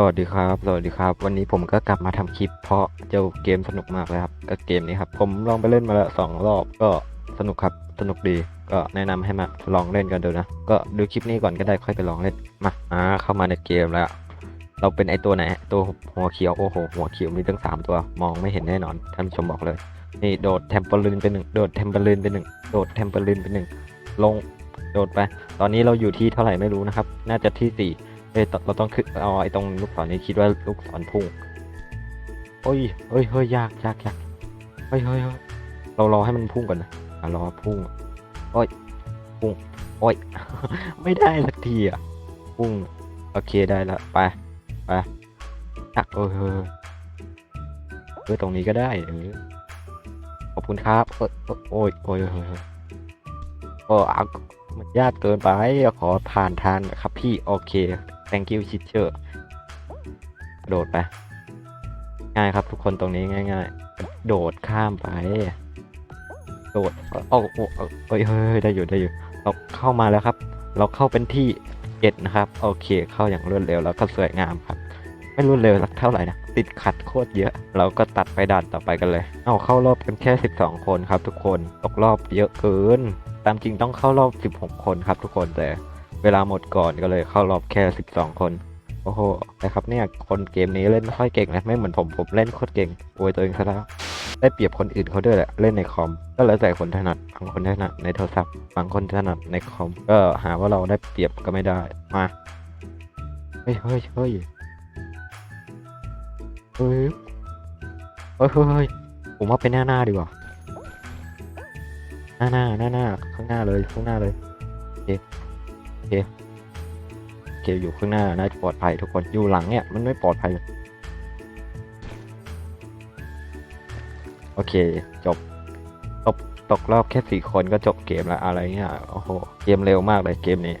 สวัสดีครับ สวัสดีครับ วันนี้ผมก็กลับมาทำคลิป เพราะเจ้าเกมสนุกมากเลยครับก็เกมนี้ครับ ผมลองไปเล่นมาแล้วสองรอบก็สนุกครับ สนุกดี ก็แนะนำให้มาลองเล่นกันดูนะ ก็ดูคลิปนี้ก่อนก็ได้ค่อยไปลองเล่น มาอ่าเข้ามาในเกมแล้ว เราเป็นไอตัวไหน ตัวหัวเขียว โอ้โห หัวเขียวมีตั้งสามตัว มองไม่เห็นแน่นอน ท่านผู้ชมบอกเลย นี่โดดเทมเปอร์ลินไปหนึ่ง โดดเทมเปอร์ลินไปหนึ่ง โดดเทมเปอร์ลินไปหนึ่ง ลง โดดไป ตอนนี้เราอยู่ที่เท่าไหร่ไม่รู้นะครับ น่าจะที่สี่ เอ้ยเราต้องขึ้นเอาไอ้ตรงลูกศรนี้คิดว่าลูกศรพุ่งโอ้ยเฮ้ยเฮ้ยยากยากยากเฮ้ยเฮ้ยเฮ้ยเรารอให้มันพุ่งก่อนนะรอพุ่งโอ้ยพุ่งโอ้ยไม่ได้สักทีอะพุ่งโอเคได้ละไปไปตักเออเฮ้ยเออตรงนี้ก็ได้เออขอบคุณครับเออเออโอ้ยโอ้ยเฮ้ยเฮ้ยโอ้อะมันยากเกินไปขอผ่านทานครับพี่โอเค thank you teacher โดดไป ง่ายครับทุกคนตรงนี้ง่ายๆ โดดข้ามไป โดดโอ้โอ้โอ้เฮ้ยเฮ้ยได้อยู่ได้อยู่ เราเข้ามาแล้วครับ เราเข้าเป็นที่เอ็ดนะครับ โอเคเข้าอย่างรวดเร็วแล้วก็สวยงามครับ ไม่รวดเร็วสักเท่าไหร่นะ ติดขัดโคตรเยอะ เราก็ตัดไปด่านต่อไปกันเลย เอาเข้ารอบกันแค่ 12 คนครับ ทุกคน ตกรอบเยอะเกิน ตามจริงต้องเข้ารอบ 16 คนครับ ทุกคนแต่ เวลาหมดก่อนก็เลยเข้ารอบแค่ 12 คน โอ้โหนะครับเนี่ยคนเกมนี้เล่นไม่ค่อยเก่งนะไม่เหมือนผมผมเล่นโคตรเก่งอวยตัวเองซะแล้วได้เปรียบคนอื่นเขาด้วยแหละเล่นในคอม ก็แล้วแต่คนถนัดบางคนถนัดในโทรศัพท์บางคนถนัดในคอม ก็หาว่าเราได้เปรียบก็ไม่ได้มาเฮ้ยเฮ้ยเฮ้ยเฮ้ยเฮ้ยเฮ้ยเฮ้ยผมว่าเป็นหน้าหน้าดีกว่าหน้าหน้าหน้าหน้าข้างหน้าเลยข้างหน้าเลยโอเค เคโอเคอยู่ข้างหน้าน่าจะปลอดภัยทุกคนอยู่หลังเนี่ยมันไม่ปลอดภัยโอเคจบตกตกรอบแค่สี่คนก็จบเกมแล้วอะไรเงี้ยโอ้โหเกมเร็วมากเลยเกมนี้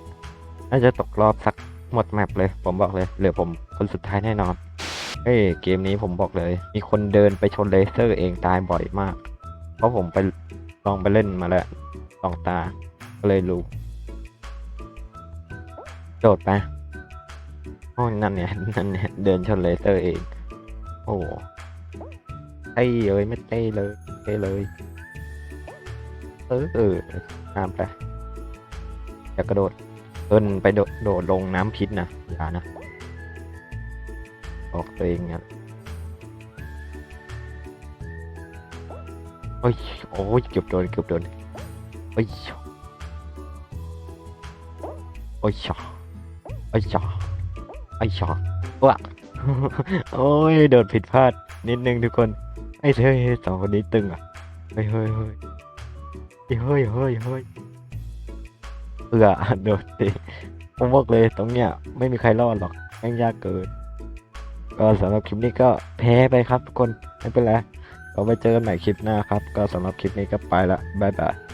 น่าจะตกรอบสักหมดแมปเลย ผมบอกเลยเหลือผมคนสุดท้ายแน่นอนเฮ้ยเกมนี้ผมบอกเลย มีคนเดินไปชนเลเซอร์เองตายบ่อยมาก เพราะผมไปลองไปเล่นมาแล้วสองตาก็เลยรู้ โดดไปโอ้นั่นเนี่ยนั่นเนี่ยเดินชนเลเซอร์เอง โอ้โหเต้เลยไม่เต้เลยเต้เลย เออเออตามไปอย่ากระโดดเอินไปโดดโดดลงน้ำพิษนะอย่านะบอกตัวเองงั้นโอ้ยโอ้ยเกือบโดนเกือบโดนโอ้ยโอ้ย ชอโอ้ยชอโอ้ยชอว้าโอ้ยโดดผิดพลาด นิดนึงทุกคน ไอ้เฮ้ยสองคนนี้ตึงอะ เฮ้ยเฮ้ยเฮ้ยเฮ้ยเฮ้ยเฮ้ยเอือโดดดิผมบอกเลยตรงเนี้ยไม่มีใครรอดหรอกแม่งยากเกิน ก็สำหรับคลิปนี้ก็แพ้ไปครับทุกคนไม่เป็นไรเราไปเจอกันใหม่คลิปหน้าครับ ก็สำหรับคลิปนี้ก็ไปละบ๊ายบาย